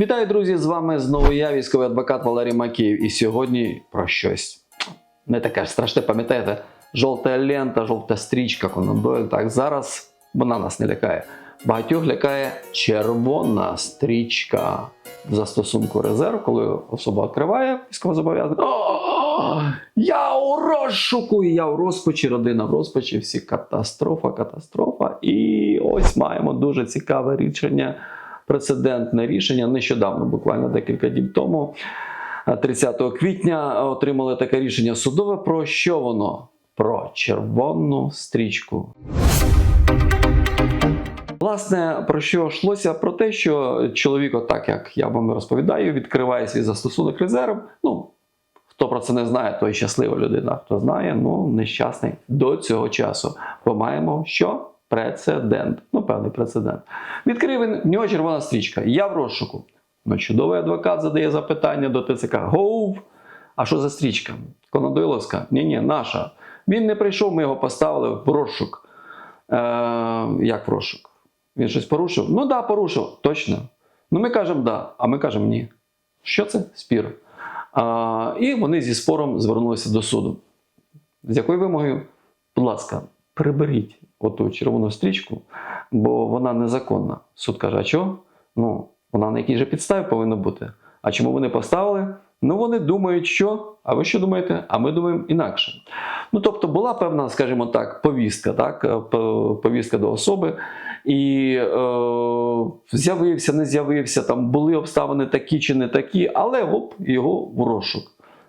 Вітаю, друзі! З вами знову я, військовий адвокат Валерій Макеєв. І сьогодні про щось не таке ж страшне, пам'ятаєте? Жовта лента, жовта стрічка, Конан Дойль. Так, зараз вона нас не лякає. Багатьох лякає червона стрічка в застосунку резерв, коли особа відкриває військовозобов'язаний. «О, Я у розшуку, я в розпачі, родина в розпачі, всі катастрофа, катастрофа. І ось маємо дуже цікаве рішення прецедентне рішення. Нещодавно, буквально декілька діб тому, е, 30 квітня, отримали таке рішення судове. Про що воно? Про червону стрічку. Власне, про що йшлося? Про те, що чоловік, отак як я вам розповідаю, відкриває свій застосунок резерв. Ну, хто про це не знає, той щаслива людина. Хто знає, ну нещасний до цього часу. Бо маємо що? Прецедент. Ну, певний прецедент. Відкрив він, в нього червона стрічка. Я в розшуку. Ну, чудовий адвокат задає запитання до ТЦК. Гоув. А що за стрічка? Конодойловська? Ні, ні, наша. Він не прийшов, ми його поставили в розшук. Е, як в розшук? Він щось порушив? Ну да, порушив. Точно. Ну ми кажемо да, а ми кажемо ні. Що це? Спір. А, і вони зі спором звернулися до суду. З якою вимогою? Будь ласка, приберіть оту червону стрічку, бо вона незаконна. Суд каже, а чого? Ну, вона на якій же підставі повинна бути. А чому вони поставили? Ну, вони думають, що. А ви що думаєте? А ми думаємо інакше. Ну, тобто, була певна, скажімо так, повістка, так? е, повістка до особи. І е, з'явився, не з'явився, там були обставини такі чи не такі, але оп, його в розшук.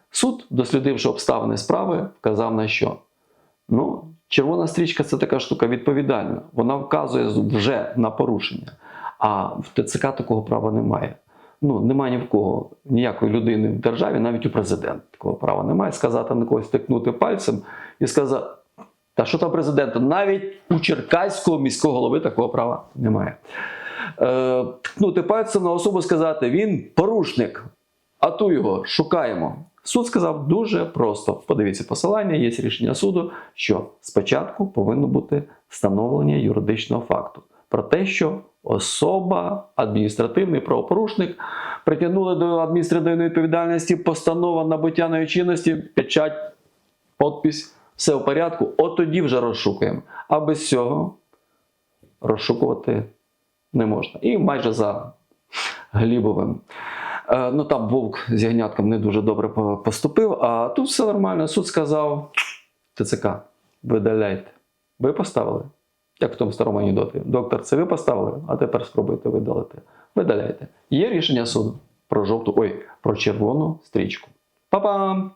Суд, дослідивши обставини справи, вказав на що? Ну, червона стрічка це така штука відповідальна. Вона вказує вже на порушення. А в ТЦК такого права немає. Ну, немає ні в кого, ніякої людини в державі, навіть у президента такого права немає. Сказати на когось тикнути пальцем і сказати, та що там президента? Навіть у Черкаського міського голови такого права немає. Е, ткнути пальцем на особу сказати, він порушник, а ту його шукаємо. Суд сказав дуже просто. Подивіться посилання, є рішення суду, що спочатку повинно бути встановлення юридичного факту про те, що особа, адміністративний правопорушник притягнули до адміністративної відповідальності, постанова набуття нею чинності, печать, подпись, все в порядку. От тоді вже розшукуємо. А без цього розшукувати не можна. І майже за Глібовим. Е, Ну там вовк з ягнятком не дуже добре поступив, а тут все нормально. Суд сказав: ТЦК, видаляйте. Ви поставили? Як в тому старому анекдоті. Доктор, це ви поставили, а тепер спробуйте видалити. Видаляйте. Є рішення суду про жовту, ой, про червону стрічку. Па-пам!